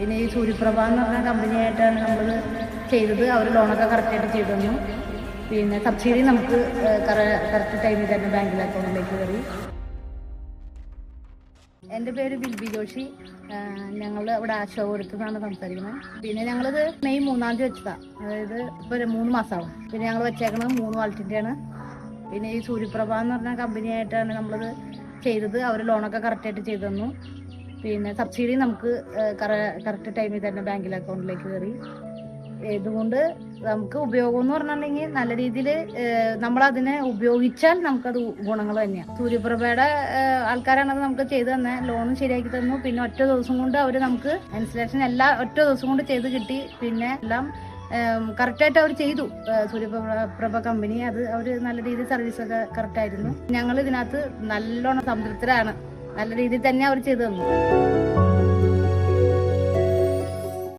പിന്നെ ഈ സൂര്യപ്രഭ എന്ന് പറഞ്ഞ കമ്പനിയായിട്ടാണ് നമ്മൾ ചെയ്തത്. അവർ ലോണൊക്കെ കറക്റ്റായിട്ട് ചെയ്തു തന്നു. പിന്നെ സബ്സിഡി നമുക്ക് കറക്റ്റ് ടൈമിൽ തന്നെ ബാങ്കിൽ അക്കൗണ്ടിലേക്ക് കയറി. എന്റെ പേര് ബിൽബി ജോഷി. ഞങ്ങൾ ഇവിടെ ആശോപുരത്തു നിന്നാണ് സംസാരിക്കുന്നത്. പിന്നെ ഞങ്ങളിത് മെയ് മൂന്നാം തീയതി വെച്ചതാണ് അതായത് ഇപ്പോൾ മൂന്ന് മാസമാവും പിന്നെ ഞങ്ങൾ വെച്ചേക്കുന്നത് മൂന്ന് വാൾട്ടിന്റെയാണ് പിന്നെ ഈ സൂര്യപ്രഭ എന്ന് പറഞ്ഞ കമ്പനിയായിട്ടാണ് നമ്മളിത് ചെയ്തത്. അവർ ലോണൊക്കെ കറക്റ്റായിട്ട് ചെയ്തു തന്നു. പിന്നെ സബ്സിഡി നമുക്ക് കറക്റ്റ് ടൈമിൽ തന്നെ ബാങ്കിൽ അക്കൗണ്ടിലേക്ക് കയറി ഇതുകൊണ്ട് നമുക്ക് ഉപയോഗം എന്ന് പറഞ്ഞിട്ടുണ്ടെങ്കിൽ നല്ല രീതിയിൽ നമ്മൾ അതിനെ ഉപയോഗിച്ചാൽ നമുക്കത് ഗുണങ്ങൾ തന്നെയാണ് സൂര്യപ്രഭയുടെ ആൾക്കാരാണത് നമുക്ക് ചെയ്തു തന്നെ. ലോണും ശരിയാക്കി തന്നു. പിന്നെ ഒറ്റ ദിവസം കൊണ്ട് അവർ നമുക്ക് ഇൻസ്റ്റലേഷൻ എല്ലാം ഒറ്റ ദിവസം കൊണ്ട് ചെയ്ത് കിട്ടി. പിന്നെ എല്ലാം കറക്റ്റായിട്ട് അവർ ചെയ്തു. സൂര്യപ്രഭ കമ്പനി അത് അവർ നല്ല രീതിയിൽ സർവീസൊക്കെ കറക്റ്റായിരുന്നു ഞങ്ങൾ ഇതിനകത്ത് നല്ലോണം സംതൃപ്തരാണ്. നല്ല രീതിയിൽ തന്നെ അവർ ചെയ്തു തന്നു.